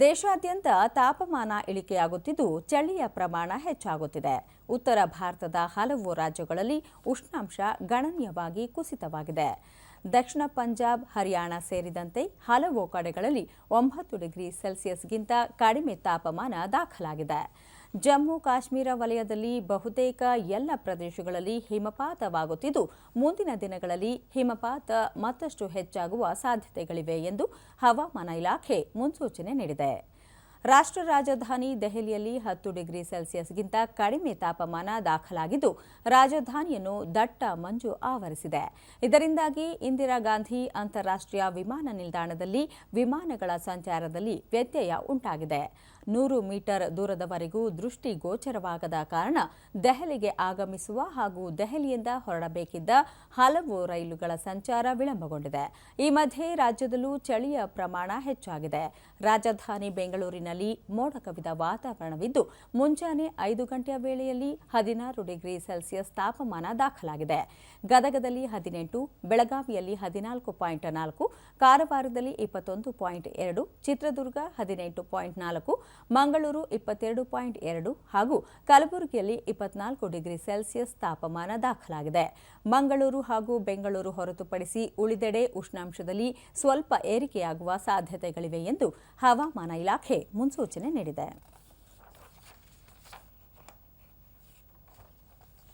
ದೇಶಾದ್ಯಂತ ತಾಪಮಾನ ಇಳಿಕೆಯಾಗುತ್ತಿದ್ದು, ಚಳಿಯ ಪ್ರಮಾಣ ಹೆಚ್ಚಾಗುತ್ತಿದೆ. ಉತ್ತರ ಭಾರತದ ಹಲವು ರಾಜ್ಯಗಳಲ್ಲಿ ಉಷ್ಣಾಂಶ ಗಣನೀಯವಾಗಿ ಕುಸಿತವಾಗಿದೆ. ದಕ್ಷಿಣ ಪಂಜಾಬ್, ಹರಿಯಾಣ ಸೇರಿದಂತೆ ಹಲವು ಕಡೆಗಳಲ್ಲಿ ಒಂಬತ್ತು ಡಿಗ್ರಿ ಸೆಲ್ಸಿಯಸ್ಗಿಂತ ಕಡಿಮೆ ತಾಪಮಾನ ದಾಖಲಾಗಿದೆ. ಜಮ್ಮು ಕಾಶ್ಮೀರ ವಲಯದಲ್ಲಿ ಬಹುತೇಕ ಎಲ್ಲ ಪ್ರದೇಶಗಳಲ್ಲಿ ಹಿಮಪಾತವಾಗುತ್ತಿದ್ದು, ಮುಂದಿನ ದಿನಗಳಲ್ಲಿ ಹಿಮಪಾತ ಮತ್ತಷ್ಟು ಹೆಚ್ಚಾಗುವ ಸಾಧ್ಯತೆಗಳಿವೆ ಎಂದು ಹವಾಮಾನ ಇಲಾಖೆ ಮುನ್ಸೂಚನೆ ನೀಡಿದೆ. ರಾಷ್ಟ್ರ ರಾಜಧಾನಿ ದೆಹಲಿಯಲ್ಲಿ ಹತ್ತು ಡಿಗ್ರಿ ಸೆಲ್ಸಿಯಸ್ಗಿಂತ ಕಡಿಮೆ ತಾಪಮಾನ ದಾಖಲಾಗಿದ್ದು, ರಾಜಧಾನಿಯನ್ನು ದಟ್ಟ ಮಂಜು ಆವರಿಸಿದೆ. ಇದರಿಂದಾಗಿ ಇಂದಿರಾ ಗಾಂಧಿ ಅಂತಾರಾಷ್ಟ್ರೀಯ ವಿಮಾನ ನಿಲ್ದಾಣದಲ್ಲಿ ವಿಮಾನಗಳ ಸಂಚಾರದಲ್ಲಿ ವ್ಯತ್ಯಯ ಉಂಟಾಗಿದೆ. ನೂರು ಮೀಟರ್ ದೂರದವರೆಗೂ ದೃಷ್ಟಿ ಗೋಚರವಾಗದ ಕಾರಣ ದೆಹಲಿಗೆ ಆಗಮಿಸುವ ಹಾಗೂ ದೆಹಲಿಯಿಂದ ಹೊರಡಬೇಕಿದ್ದ ಹಲವು ರೈಲುಗಳ ಸಂಚಾರ ವಿಳಂಬಗೊಂಡಿದೆ. ಈ ಮಧ್ಯೆ ರಾಜ್ಯದಲ್ಲೂ ಚಳಿಯ ಪ್ರಮಾಣ ಹೆಚ್ಚಾಗಿದೆ. ರಾಜಧಾನಿ ಬೆಂಗಳೂರಿನಲ್ಲಿ ಮೋಡ ಕವಿದ ವಾತಾವರಣವಿದ್ದು, ಮುಂಜಾನೆ ಐದು ಗಂಟೆಯ ವೇಳೆಯಲ್ಲಿ ಹದಿನಾರು ಡಿಗ್ರಿ ಸೆಲ್ಸಿಯಸ್ ತಾಪಮಾನ ದಾಖಲಾಗಿದೆ. ಗದಗದಲ್ಲಿ ಹದಿನೆಂಟು, ಬೆಳಗಾವಿಯಲ್ಲಿ ಹದಿನಾಲ್ಕು ಪಾಯಿಂಟ್ ನಾಲ್ಕು, ಕಾರವಾರದಲ್ಲಿ ಇಪ್ಪತ್ತೊಂದು ಪಾಯಿಂಟ್ ಎರಡು, ಚಿತ್ರದುರ್ಗ ಹದಿನೆಂಟು ಪಾಯಿಂಟ್ ನಾಲ್ಕು, ಮಂಗಳೂರು ಇಪ್ಪತ್ತೆರಡು ಪಾಯಿಂಟ್ ಎರಡು ಹಾಗೂ ಕಲಬುರಗಿಯಲ್ಲಿ ಇಪ್ಪತ್ನಾಲ್ಕು ಡಿಗ್ರಿ ಸೆಲ್ಸಿಯಸ್ ತಾಪಮಾನ ದಾಖಲಾಗಿದೆ. ಮಂಗಳೂರು ಹಾಗೂ ಬೆಂಗಳೂರು ಹೊರತುಪಡಿಸಿ ಉಳಿದೆಡೆ ಉಷ್ಣಾಂಶದಲ್ಲಿ ಸ್ವಲ್ಪ ಏರಿಕೆಯಾಗುವ ಸಾಧ್ಯತೆಗಳಿವೆ ಎಂದು ಹವಾಮಾನ ಇಲಾಖೆ ಮುನ್ಸೂಚನೆ ನೀಡಿದೆ.